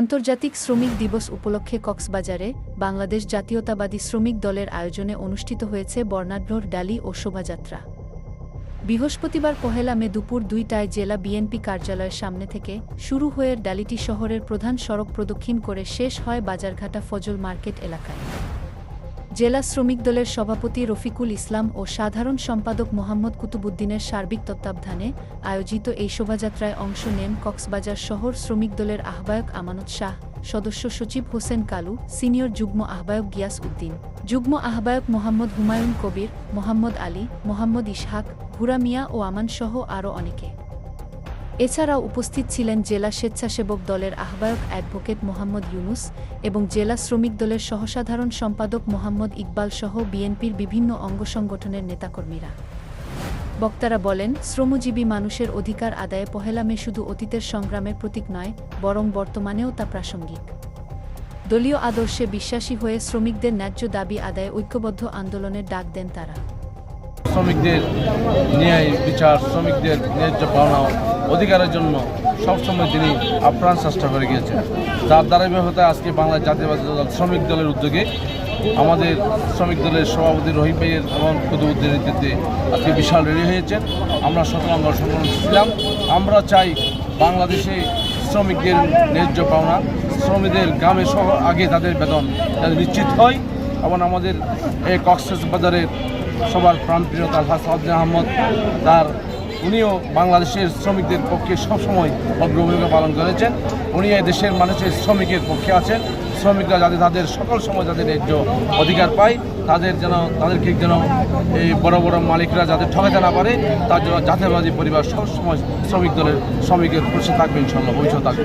আন্তর্জাতিক শ্রমিক দিবস উপলক্ষে কক্সবাজারে বাংলাদেশ জাতীয়তাবাদী শ্রমিক দলের আয়োজনে অনুষ্ঠিত হয়েছে বর্ণাঢ্যর ডালি ও শোভাযাত্রা। বৃহস্পতিবার পহেলা মে দুপুর দুইটায় জেলা বিএনপি কার্যালয়ের সামনে থেকে শুরু হয়ে ডালিটি শহরের প্রধান সড়ক প্রদক্ষিণ করে শেষ হয় বাজারঘাটা ফজল মার্কেট এলাকায়। জেলা শ্রমিক দলের সভাপতি রফিকুল ইসলাম ও সাধারণ সম্পাদক মোহাম্মদ কুতুবুদ্দিনের সার্বিক তত্ত্বাবধানে আয়োজিত এই শোভাযাত্রায় অংশ নেন কক্সবাজার শহর শ্রমিক দলের আহ্বায়ক আমানত শাহ, সদস্য সচিব হোসেন কালু, সিনিয়র যুগ্ম আহ্বায়ক গিয়াস উদ্দিন, যুগ্ম আহ্বায়ক মোহাম্মদ হুমায়ুন কবির, মোহাম্মদ আলী, মোহাম্মদ ইসহাক ভুরা মিয়া ও আমান সহ আরও অনেকে। এছাড়াও উপস্থিত ছিলেন জেলা স্বেচ্ছাসেবক দলের আহ্বায়ক অ্যাডভোকেট মোহাম্মদ ইউনুস এবং জেলা শ্রমিক দলের সহসাধারণ সম্পাদক মোহাম্মদ ইকবাল সহ বিএনপির বিভিন্ন অঙ্গ সংগঠনের নেতাকর্মীরা। বক্তারা বলেন, শ্রমজীবী মানুষের অধিকার আদায়ে পহেলা মে শুধু অতীতের সংগ্রামের প্রতীক নয়, বরং বর্তমানেও তা প্রাসঙ্গিক। দলীয় আদর্শে বিশ্বাসী হয়ে শ্রমিকদের ন্যায্য দাবি আদায়ে ঐক্যবদ্ধ আন্দোলনের ডাক দেন তারা। শ্রমিকদের ন্যায় বিচার, শ্রমিকদের ন্যায্য পাওনা অধিকারের জন্য সবসময় তিনি আপ্রাণ চেষ্টা করে গিয়েছেন। যার ধারাবাহিকতায় আজকে বাংলাদেশ জাতীয়বাদী দল শ্রমিক দলের উদ্যোগে আমাদের শ্রমিক দলের সভাপতি রহিম ভাইয়ের এবং কুতুবুদ্দিনের নেতৃত্বে আজকে বিশাল রেডি হয়েছেন আমরা শতরঙ্গ সংগঠন ছিলাম আমরা চাই বাংলাদেশে শ্রমিকদের ন্যায্য পাওনা, শ্রমিকদের গ্রামে সহ আগে তাদের বেতন যাতে নিশ্চিত হয় এবং আমাদের এই কক্সেস বাজারের সবার প্রাণপ্রিয় তার হাসান আহমদ, তার উনিও বাংলাদেশের শ্রমিকদের পক্ষে সবসময় অগ্রভূমিকা পালন করেছেন। উনি এই দেশের মানুষের শ্রমিকের পক্ষে আছেন। শ্রমিকরা যাতে তাদের সকল সময় যাদের ন্যায্য অধিকার পায়, তাদের যেন, তাদেরকে যেন এই বড় বড় মালিকরা যাতে ঠকাতে না পারে, তার জন্য জাতীয়বাদী পরিবার সবসময় শ্রমিক দলের, শ্রমিকের পাশে থাকবে ইনশাল্লাহ ভবিষ্যৎ থাকবে।